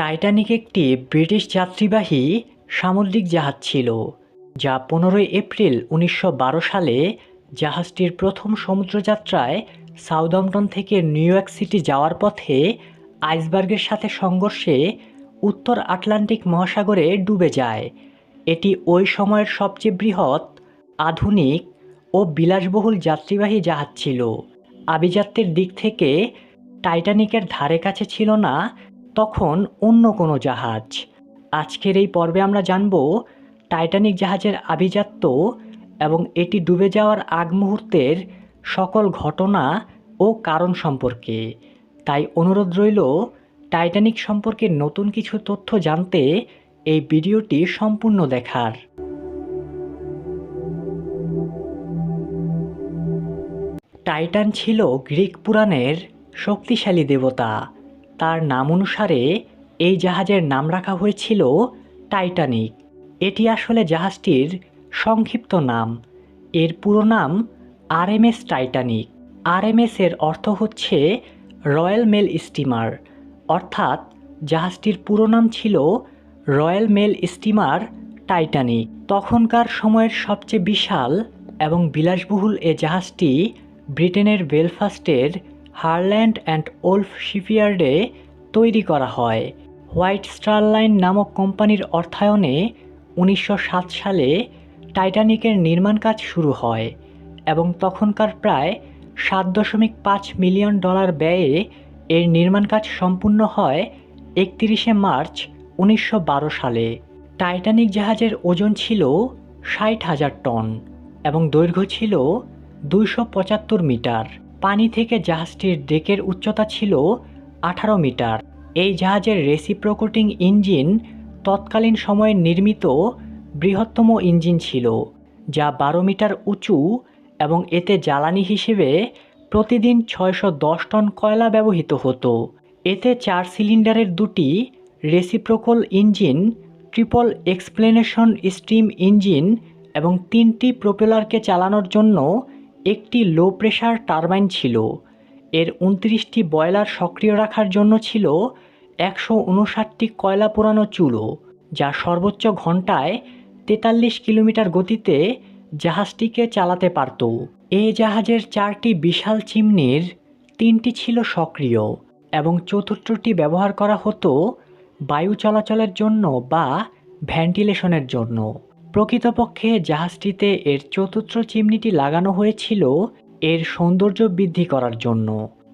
Titanic একটি British যাত্রীবাহী সামুদ্রিক জাহাজ ছিল, যা পনেরোই এপ্রিল উনিশশো বারো সালে জাহাজটির প্রথম সমুদ্রযাত্রায় সাউদাম্পটন থেকে নিউ ইয়র্ক সিটি যাওয়ার পথে আইসবার্গের সাথে সংঘর্ষে উত্তর আটলান্টিক মহাসাগরে ডুবে যায়। এটি ওই সময়ের সবচেয়ে বৃহৎ, আধুনিক ও বিলাসবহুল যাত্রীবাহী জাহাজ ছিল। আভিজাত্যের দিক থেকে টাইটানিকের ধারে কাছে ছিল না তখন অন্য কোনো জাহাজ। আজকের এই পর্বে আমরা জানব টাইটানিক জাহাজের আভিজাত্য এবং এটি ডুবে যাওয়ার আগ মুহূর্তের সকল ঘটনা ও কারণ সম্পর্কে। তাই অনুরোধ রইল, টাইটানিক সম্পর্কে নতুন কিছু তথ্য জানতে এই ভিডিওটি সম্পূর্ণ দেখার। টাইটান ছিল গ্রিক পুরাণের শক্তিশালী দেবতা। তার নাম অনুসারে এই জাহাজের নাম রাখা হয়েছিল টাইটানিক। এটি আসলে জাহাজটির সংক্ষিপ্ত নাম। এর পুরো নাম আরএমএস টাইটানিক। আরএমএস এর অর্থ হচ্ছে রয়্যাল মেল স্টিমার। অর্থাৎ জাহাজটির পুরো নাম ছিল রয়্যাল মেল স্টিমার টাইটানিক। তখনকার সময়ের সবচেয়ে বিশাল এবং বিলাসবহুল এ জাহাজটি ব্রিটেনের বেলফাস্টের হারল্যান্ড অ্যান্ড ওল্ফ শিপইয়ার্ডে তৈরি করা হয়। হোয়াইট স্টার লাইন নামক কোম্পানির অর্থায়নে উনিশশো সাত সালে টাইটানিকের নির্মাণ কাজ শুরু হয় এবং তখনকার প্রায় সাত দশমিক পাঁচ মিলিয়ন ডলার ব্যয়ে এর নির্মাণ কাজ সম্পূর্ণ হয় একত্রিশে মার্চ উনিশশো বারো সালে। টাইটানিক জাহাজের ওজন ছিল ষাট হাজার টন এবং দৈর্ঘ্য ছিল দুইশো পঁচাত্তর মিটার। পানি থেকে জাহাজটির ডেকের উচ্চতা ছিল আঠারো মিটার। এই জাহাজের রেসিপ্রোকোটিং ইঞ্জিন তৎকালীন সময়ে নির্মিত বৃহত্তম ইঞ্জিন ছিল, যা বারো মিটার উঁচু এবং এতে জ্বালানি হিসেবে প্রতিদিন ছয়শো দশ টন কয়লা ব্যবহৃত হতো। এতে চার সিলিন্ডারের দুটি reciprocal engine, triple explanation steam engine এবং তিনটি প্রোপেলারকে চালানোর জন্য একটি লো প্রেশার টারবাইন ছিল। এর উনত্রিশটি বয়লার সক্রিয় রাখার জন্য ছিল একশো উনষাটটি কয়লা পোড়ানো চুলো, যা সর্বোচ্চ ঘন্টায় তেতাল্লিশ কিলোমিটার গতিতে জাহাজটিকে চালাতে পারত। এই জাহাজের চারটি বিশাল চিমনির তিনটি ছিল সক্রিয় এবং চতুর্থটি ব্যবহার করা হতো বায়ু চলাচলের জন্য বা ভেন্টিলেশনের জন্য। প্রকৃতপক্ষে জাহাজটিতে এর চতুর্থ চিমনিটি লাগানো হয়েছিল এর সৌন্দর্য বৃদ্ধি করার জন্য।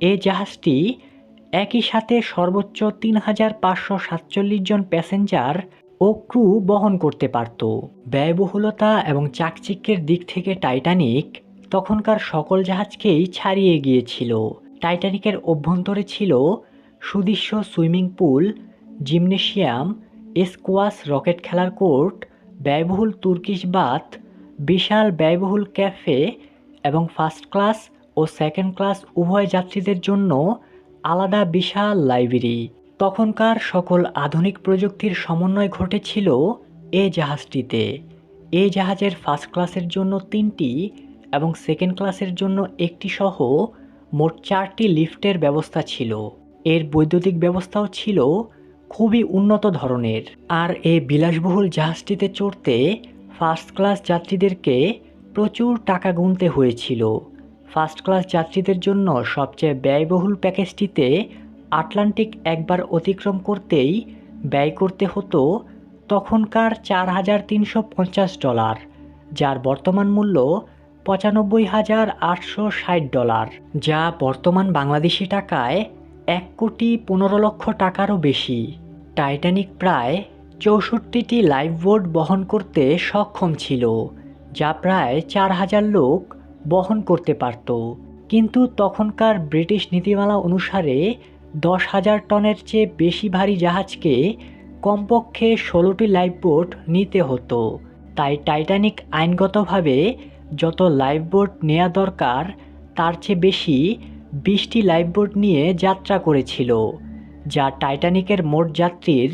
এ জাহাজটি একই সাথে সর্বোচ্চ তিন হাজার পাঁচশো সাতচল্লিশ জন প্যাসেঞ্জার ও ক্রু বহন করতে পারত। ব্যয়বহুলতা এবং চাকচিক্যের দিক থেকে টাইটানিক তখনকার সকল জাহাজকেই ছাড়িয়ে গিয়েছিল। টাইটানিকের অভ্যন্তরে ছিল সুদৃশ্য swimming pool, gymnasium, squash, racket খেলার কোর্ট ব্যয়বহুল তুর্কিশ বাথ, বিশাল ব্যয়বহুল ক্যাফে এবং ফার্স্ট ক্লাস ও সেকেন্ড ক্লাস উভয় যাত্রীদের জন্য আলাদা বিশাল লাইব্রেরি। তখনকার সকল আধুনিক প্রযুক্তির সমন্বয় ঘটেছিল এ জাহাজটিতে। এ জাহাজের ফার্স্ট ক্লাসের জন্য তিনটি এবং সেকেন্ড ক্লাসের জন্য একটি সহ মোট চারটি লিফটের ব্যবস্থা ছিল। এর বৈদ্যুতিক ব্যবস্থাও ছিল খুবই উন্নত ধরনের। আর এই বিলাসবহুল জাহাজটিতে চড়তে ফার্স্ট ক্লাস যাত্রীদেরকে প্রচুর টাকা গুনতে হয়েছিল। ফার্স্ট ক্লাস যাত্রীদের জন্য সবচেয়ে ব্যয়বহুল প্যাকেজটিতে আটলান্টিক একবার অতিক্রম করতেই ব্যয় করতে হতো তখনকার চার হাজার তিনশো পঞ্চাশ ডলার, যার বর্তমান মূল্য পঁচানব্বই হাজার আটশো ষাট ডলার, যা বর্তমান বাংলাদেশি টাকায় এক কোটি পনেরো লক্ষ টাকারও বেশি। টাইটানিক প্রায় চৌষট্টিটি লাইফবোট বহন করতে সক্ষম ছিল, যা প্রায় চার হাজার লোক বহন করতে পারত। কিন্তু তখনকার ব্রিটিশ নীতিমালা অনুসারে দশ হাজার টনের চেয়ে বেশি ভারী জাহাজকে কমপক্ষে ষোলোটি লাইফবোট নিতে হতো। তাই টাইটানিক আইনগতভাবে যত লাইফবোট নেওয়া দরকার, তার চেয়ে বেশি বিশটি লাইফবোট নিয়ে যাত্রা করেছিল। যা টাইটানিকের মোট যাত্রীর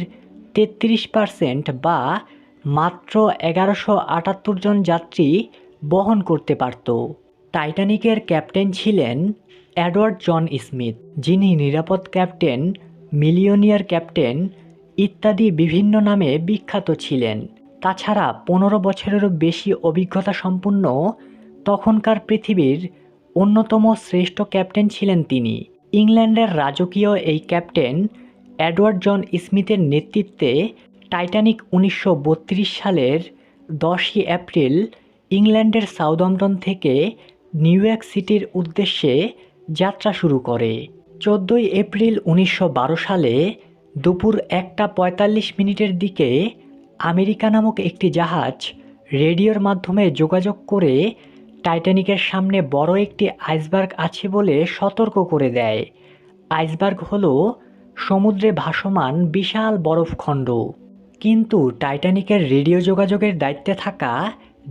তেত্রিশ পার্সেন্ট বা মাত্র এগারোশো আটাত্তর জন যাত্রী বহন করতে পারত। টাইটানিকের ক্যাপ্টেন ছিলেন অ্যাডওয়ার্ড জন স্মিথ, যিনি নিরাপদ ক্যাপ্টেন মিলিয়নিয়ার ক্যাপ্টেন ইত্যাদি বিভিন্ন নামে বিখ্যাত ছিলেন। তাছাড়া পনেরো বছরেরও বেশি অভিজ্ঞতা সম্পন্ন তখনকার পৃথিবীর অন্যতম শ্রেষ্ঠ ক্যাপ্টেন ছিলেন তিনি। ইংল্যান্ডের রাজকীয় এই ক্যাপ্টেন অ্যাডওয়ার্ড জন স্মিথের নেতৃত্বে টাইটানিক উনিশশো বত্রিশ সালের দশই এপ্রিল ইংল্যান্ডের সাউদম্পটন থেকে নিউ ইয়র্ক সিটির উদ্দেশ্যে যাত্রা শুরু করে। চোদ্দোই এপ্রিল উনিশশো বারো সালে দুপুর একটা পঁয়তাল্লিশ মিনিটের দিকে আমেরিকা নামক একটি জাহাজ রেডিওর মাধ্যমে যোগাযোগ করে টাইটানিকের সামনে বড় একটি আইসবার্গ আছে বলে সতর্ক করে দেয়। আইসবার্গ হল সমুদ্রে ভাসমান বিশাল বরফখণ্ড কিন্তু টাইটানিকের রেডিও যোগাযোগের দায়িত্বে থাকা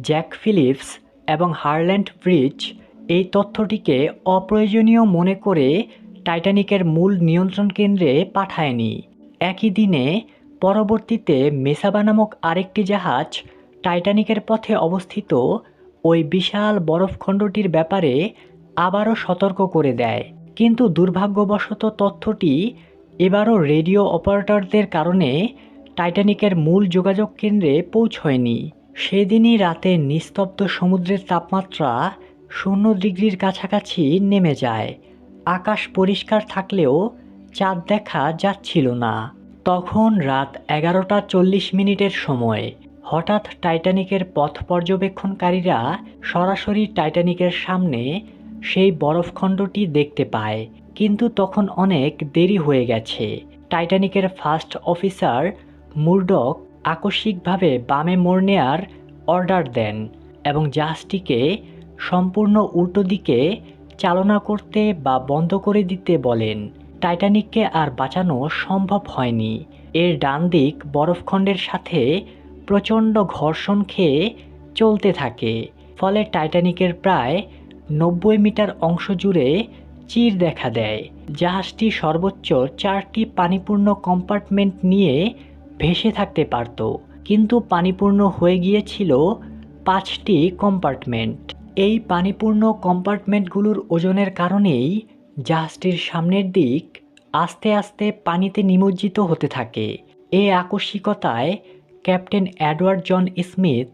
জ্যাক ফিলিপস এবং হারল্যান্ড ব্রিজ এই তথ্যটিকে অপ্রয়োজনীয় মনে করে টাইটানিকের মূল নিয়ন্ত্রণ কেন্দ্রে পাঠায়নি। একই দিনে পরবর্তীতে মেসাবা নামক আরেকটি জাহাজ টাইটানিকের পথে অবস্থিত ওই বিশাল বরফখণ্ডটির ব্যাপারে আবারও সতর্ক করে দেয়। কিন্তু দুর্ভাগ্যবশত তথ্যটি এবারও রেডিও অপারেটরদের কারণে টাইটানিকের মূল যোগাযোগ কেন্দ্রে পৌঁছয়নি। সেদিনই রাতে নিস্তব্ধ সমুদ্রের তাপমাত্রা শূন্য ডিগ্রির কাছাকাছি নেমে যায়। আকাশ পরিষ্কার থাকলেও চাঁদ দেখা যাচ্ছিল না। তখন রাত এগারোটা চল্লিশ মিনিটের সময় হঠাৎ টাইটানিকের পথ পর্যবেক্ষণকারীরা সরাসরি টাইটানিকের সামনে সেই বরফখণ্ডটি দেখতে পায়। কিন্তু তখন অনেক দেরি হয়ে গেছে। টাইটানিকের ফার্স্ট অফিসার মুরডক আকস্মিকভাবে বামে মোড় নেয়ার অর্ডার দেন এবং জাহাজটিকে সম্পূর্ণ উল্টো দিকে চালনা করতে বা বন্ধ করে দিতে বলেন। টাইটানিককে আর বাঁচানো সম্ভব হয়নি। এর ডান দিক বরফখণ্ডের সাথে প্রচণ্ড ঘর্ষণ খেয়ে চলতে থাকে। ফলে টাইটানিকের প্রায় নব্বই মিটার অংশ জুড়ে চির দেখা দেয়। জাহাজটি সর্বোচ্চ চারটি পানিপূর্ণ কম্পার্টমেন্ট নিয়ে ভেসে থাকতে পারত, কিন্তু পানিপূর্ণ হয়ে গিয়েছিল পাঁচটি কম্পার্টমেন্ট। এই পানিপূর্ণ কম্পার্টমেন্টগুলোর ওজনের কারণেই জাহাজটির সামনের দিক আস্তে আস্তে পানিতে নিমজ্জিত হতে থাকে। এ আকস্মিকতায় ক্যাপ্টেন অ্যাডওয়ার্ড জন স্মিথ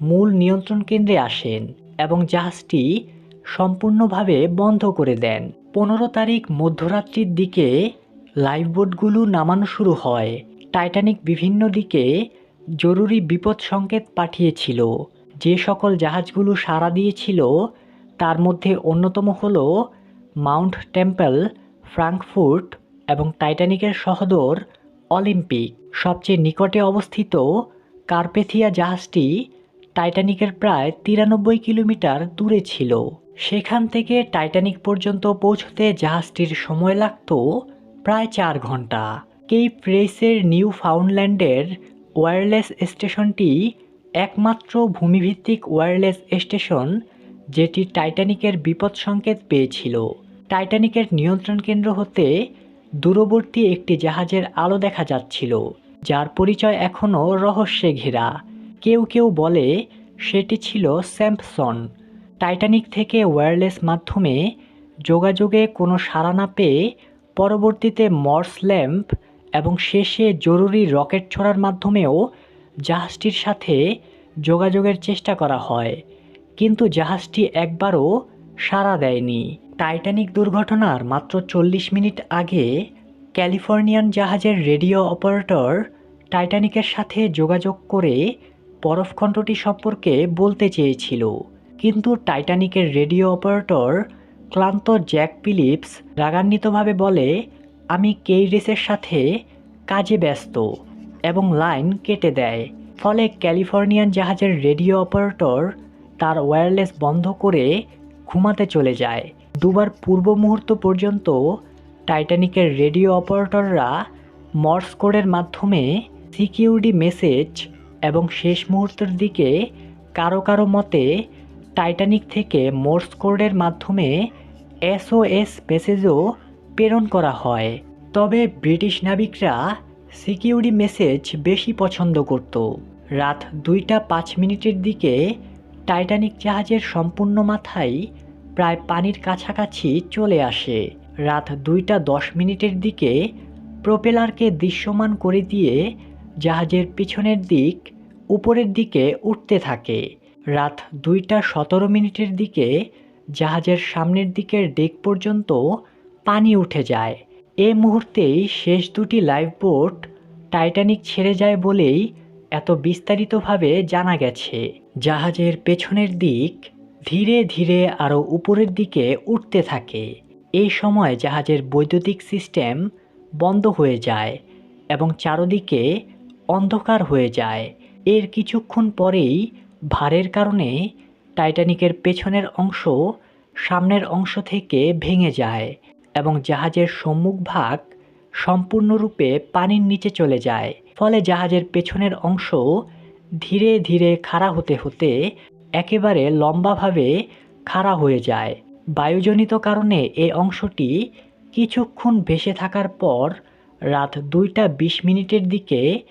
মূল নিয়ন্ত্রণ কেন্দ্রে আসেন এবং জাহাজটি সম্পূর্ণভাবে বন্ধ করে দেন। পনেরো তারিখ মধ্যরাত্রির দিকে লাইফবোটগুলো নামানো শুরু হয়। টাইটানিক বিভিন্ন দিকে জরুরি বিপদ সংকেত পাঠিয়েছিল। যে সকল জাহাজগুলো সাড়া দিয়েছিল, তার মধ্যে অন্যতম হল মাউন্ট টেম্পল, ফ্রাঙ্কফুর্ট এবং টাইটানিকের সহদর অলিম্পিক সবচেয়ে নিকটে অবস্থিত কার্পেথিয়া জাহাজটি টাইটানিকের প্রায় তিরানব্বই কিলোমিটার দূরে ছিল। সেখান থেকে টাইটানিক পর্যন্ত পৌঁছতে জাহাজটির সময় লাগত প্রায় চার ঘণ্টা। কেপ রেসের নিউ ফাউন্ডল্যান্ডের ওয়্যারলেস স্টেশনটি একমাত্র ভূমিভিত্তিক ওয়্যারলেস স্টেশন যেটি টাইটানিকের বিপদ সংকেত পেয়েছিল। টাইটানিকের নিয়ন্ত্রণ কেন্দ্র হতে দূরবর্তী একটি জাহাজের আলো দেখা যাচ্ছিল, যার পরিচয় এখনও রহস্যে ঘেরা। কেউ কেউ বলে, সেটি ছিল স্যাম্পসন। টাইটানিক থেকে ওয়্যারলেস মাধ্যমে যোগাযোগে কোনো সাড়া না পেয়ে পরবর্তীতে মর্স ল্যাম্প এবং শেষে জরুরি রকেট ছোড়ার মাধ্যমেও জাহাজটির সাথে যোগাযোগের চেষ্টা করা হয়। কিন্তু জাহাজটি একবারও সাড়া দেয়নি। টাইটানিক দুর্ঘটনার মাত্র চল্লিশ মিনিট আগে ক্যালিফোর্নিয়ান জাহাজের রেডিও অপারেটর টাইটানিকের সাথে যোগাযোগ করে বরফখণ্ডটি সম্পর্কে বলতে চেয়েছিল। কিন্তু টাইটানিকের রেডিও অপারেটর ক্লান্ত জ্যাক ফিলিপস রাগান্বিতভাবে বলে, আমি কেইরিসের সাথে কাজে ব্যস্ত এবং লাইন কেটে দেয়। ফলে ক্যালিফোর্নিয়ান জাহাজের রেডিও অপারেটর তার ওয়্যারলেস বন্ধ করে ঘুমাতে চলে যায়। দুবার পূর্ব মুহূর্ত পর্যন্ত টাইটানিকের রেডিও অপারেটররা মর্স কোডের মাধ্যমে সিকিউরিটি মেসেজ এবং শেষ মুহূর্তের দিকে কারও কারও মতে টাইটানিক থেকে মোর্স কোডের মাধ্যমে এসওএস মেসেজও প্রেরণ করা হয়। তবে ব্রিটিশ নাবিকরা সিকিউরিটি মেসেজ বেশি পছন্দ করত। রাত দুইটা পাঁচ মিনিটের দিকে টাইটানিক জাহাজের সম্পূর্ণ মাথায় প্রায় পানির কাছাকাছি চলে আসে। রাত দুইটা দশ মিনিটের দিকে প্রোপেলারকে দৃশ্যমান করে দিয়ে জাহাজের পিছনের দিক উপরের দিকে উঠতে থাকে। রাত দুইটা সতেরো মিনিটের দিকে জাহাজের সামনের দিকের ডেক পর্যন্ত পানি উঠে যায়। এ মুহূর্তেই শেষ দুটি লাইফবোট টাইটানিক ছেড়ে যায় বলেই এত বিস্তারিতভাবে জানা গেছে। জাহাজের পেছনের দিক ধীরে ধীরে আরও উপরের দিকে উঠতে থাকে। এই সময় জাহাজের বৈদ্যুতিক সিস্টেম বন্ধ হয়ে যায় এবং চারদিকে অন্ধকার হয়ে যায়। এর কিছুক্ষণ পরেই ভারের কারণে টাইটানিকের পেছনের অংশ সামনের অংশ থেকে ভেঙে যায় এবং জাহাজের সম্মুখভাগ সম্পূর্ণরূপে পানির নিচে চলে যায়। ফলে জাহাজের পেছনের অংশ ধীরে ধীরে খাড়া হতে হতে একেবারে লম্বাভাবে খাড়া হয়ে যায়। বায়ুজনিত কারণে এই অংশটি কিছুক্ষণ ভেসে থাকার পর রাত দুইটা বিশ মিনিটের দিকে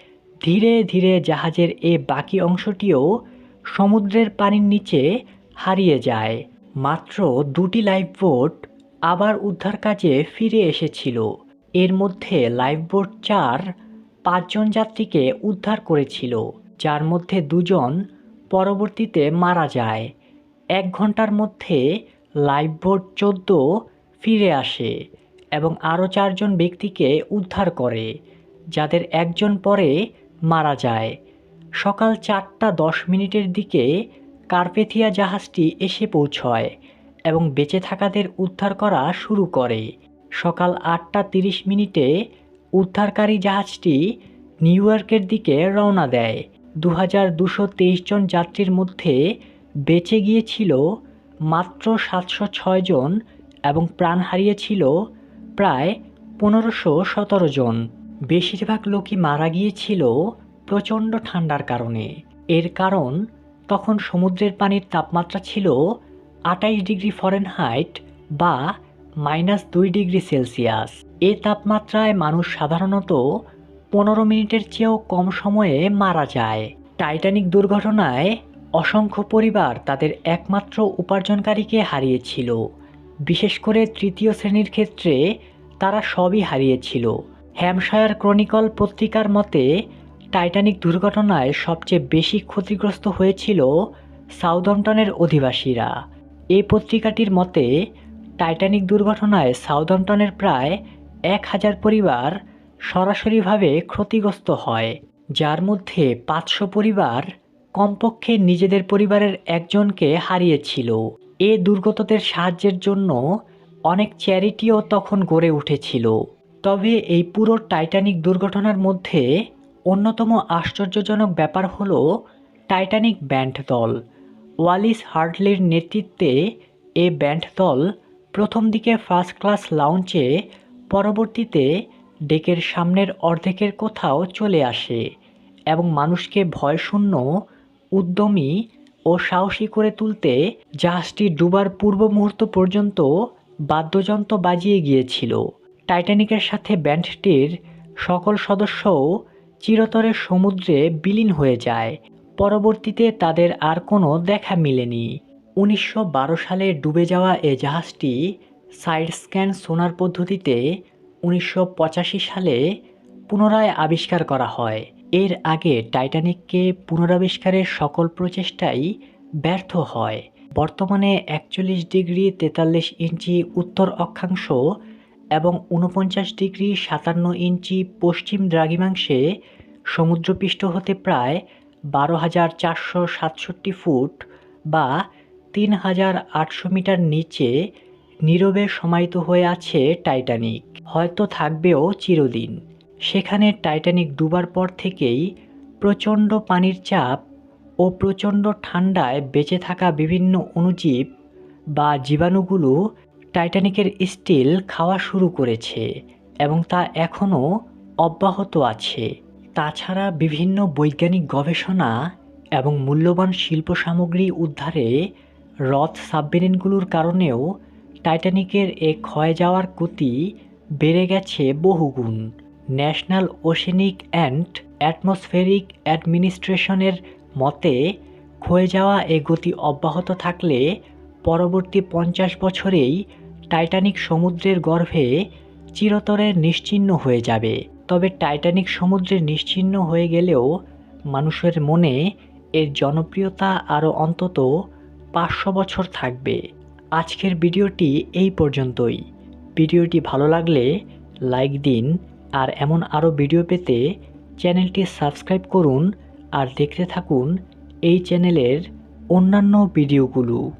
ধীরে ধীরে জাহাজের এ বাকি অংশটিও সমুদ্রের পানির নিচে হারিয়ে যায়। মাত্র দুটি লাইফবোট আবার উদ্ধার কাজে ফিরে এসেছিল। এর মধ্যে লাইফবোট চার পাঁচজন যাত্রীকে উদ্ধার করেছিল, যার মধ্যে দুজন পরবর্তীতে মারা যায়। এক ঘণ্টার মধ্যে লাইফবোট চোদ্দ ফিরে আসে এবং আরও চারজন ব্যক্তিকে উদ্ধার করে, যাদের একজন পরে মারা যায়। সকাল চারটা দশ মিনিটের দিকে কার্পেথিয়া জাহাজটি এসে পৌঁছয় এবং বেঁচে থাকাদের উদ্ধার করা শুরু করে। সকাল আটটা তিরিশ মিনিটে উদ্ধারকারী জাহাজটি নিউ ইয়র্কের দিকে রওনা দেয় দু হাজার দুশো জন যাত্রীর মধ্যে বেঁচে গিয়েছিল মাত্র সাতশো ছয় জন এবং প্রাণ হারিয়েছিল প্রায় পনেরোশো সতেরো জন। বেশিরভাগ লোকই মারা গিয়েছিল প্রচণ্ড ঠান্ডার কারণে। এর কারণ, তখন সমুদ্রের পানির তাপমাত্রা ছিল আটাইশ ডিগ্রি ফরেনহাইট বা মাইনাস দুই ডিগ্রি সেলসিয়াস। এ তাপমাত্রায় মানুষ সাধারণত পনেরো মিনিটের চেয়েও কম সময়ে মারা যায়। টাইটানিক দুর্ঘটনায় অসংখ্য পরিবার তাদের একমাত্র উপার্জনকারীকে হারিয়েছিল। বিশেষ করে তৃতীয় শ্রেণির ক্ষেত্রে তারা সবই হারিয়েছিল। হ্যামশায়ার ক্রনিকল পত্রিকার মতে, টাইটানিক দুর্ঘটনায় সবচেয়ে বেশি ক্ষতিগ্রস্ত হয়েছিল সাউদম্পটনের অধিবাসীরা। এই পত্রিকাটির মতে, টাইটানিক দুর্ঘটনায় সাউদম্পটনের প্রায় এক হাজার পরিবার সরাসরিভাবে ক্ষতিগ্রস্ত হয়, যার মধ্যে পাঁচশো পরিবার কমপক্ষে নিজেদের পরিবারের একজনকে হারিয়েছিল। এ দুর্গতদের সাহায্যের জন্য অনেক চ্যারিটিও তখন গড়ে উঠেছিল। তবে এই পুরো টাইটানিক দুর্ঘটনার মধ্যে অন্যতম আশ্চর্যজনক ব্যাপার হল টাইটানিক ব্যান্ড দল। ওয়ালিস হার্টলির নেতৃত্বে এ ব্যান্ড দল প্রথম দিকে ফার্স্ট ক্লাস লাউঞ্চে পরবর্তীতে ডেকের সামনের অর্ধেকের কোথাও চলে আসে এবং মানুষকে ভয়শূন্য উদ্যমী ও সাহসী করে তুলতে জাহাজটি ডুবার পূর্ব মুহূর্ত পর্যন্ত বাদ্যযন্ত্র বাজিয়ে গিয়েছিল। টাইটানিকের সাথে ব্যান্ডটির সকল সদস্যও চিরতরে সমুদ্রে বিলীন হয়ে যায়। পরবর্তীতে তাদের আর কোনো দেখা মিলেনি। উনিশশো বারো সালে ডুবে যাওয়া এ জাহাজটি সাইড স্ক্যান সোনার পদ্ধতিতে উনিশশো পঁচাশি সালে পুনরায় আবিষ্কার করা হয়। এর আগে টাইটানিককে পুনরাবিষ্কারের সকল প্রচেষ্টাই ব্যর্থ হয়। বর্তমানে একচল্লিশ ডিগ্রি তেতাল্লিশ ইঞ্চি উত্তর অক্ষাংশ এবং উনপঞ্চাশ ডিগ্রি সাতান্ন ইঞ্চি পশ্চিম দ্রাঘিমাংশে সমুদ্রপৃষ্ঠ হতে প্রায় বারো হাজার চারশো সাতষট্টি ফুট বা তিন হাজার আটশো মিটার নিচে নীরবে সমাহিত হয়ে আছে টাইটানিক। হয়তো থাকবেও চিরদিন। সেখানে টাইটানিক ডুবার পর থেকেই প্রচণ্ড পানির চাপ ও প্রচণ্ড ঠান্ডায় বেঁচে থাকা বিভিন্ন অণুজীব বা জীবাণুগুলো টাইটানিকের স্টিল খাওয়া শুরু করেছে এবং তা এখনও অব্যাহত আছে। তাছাড়া বিভিন্ন বৈজ্ঞানিক গবেষণা এবং মূল্যবান শিল্প সামগ্রী উদ্ধারে রথ সাবমেরিনগুলোর কারণেও টাইটানিকের এ ক্ষয় যাওয়ার গতি বেড়ে গেছে বহুগুণ। ন্যাশনাল ওশেনিক অ্যান্ড অ্যাটমসফেরিক অ্যাডমিনিস্ট্রেশনের মতে, ক্ষয়ে যাওয়া এ গতি অব্যাহত থাকলে পরবর্তী পঞ্চাশ বছরেই টাইটানিক সমুদ্রের গর্ভে চিরতরে নিশ্চিহ্ন হয়ে যাবে। তবে টাইটানিক সমুদ্রে নিশ্চিহ্ন হয়ে গেলেও মানুষের মনে এর জনপ্রিয়তা আরও অন্তত পাঁচশো বছর থাকবে। আজকের ভিডিওটি এই পর্যন্তই। ভিডিওটি ভালো লাগলে লাইক দিন আর এমন আরও ভিডিও পেতে চ্যানেলটি সাবস্ক্রাইব করুন আর দেখতে থাকুন এই চ্যানেলের অন্যান্য ভিডিওগুলো।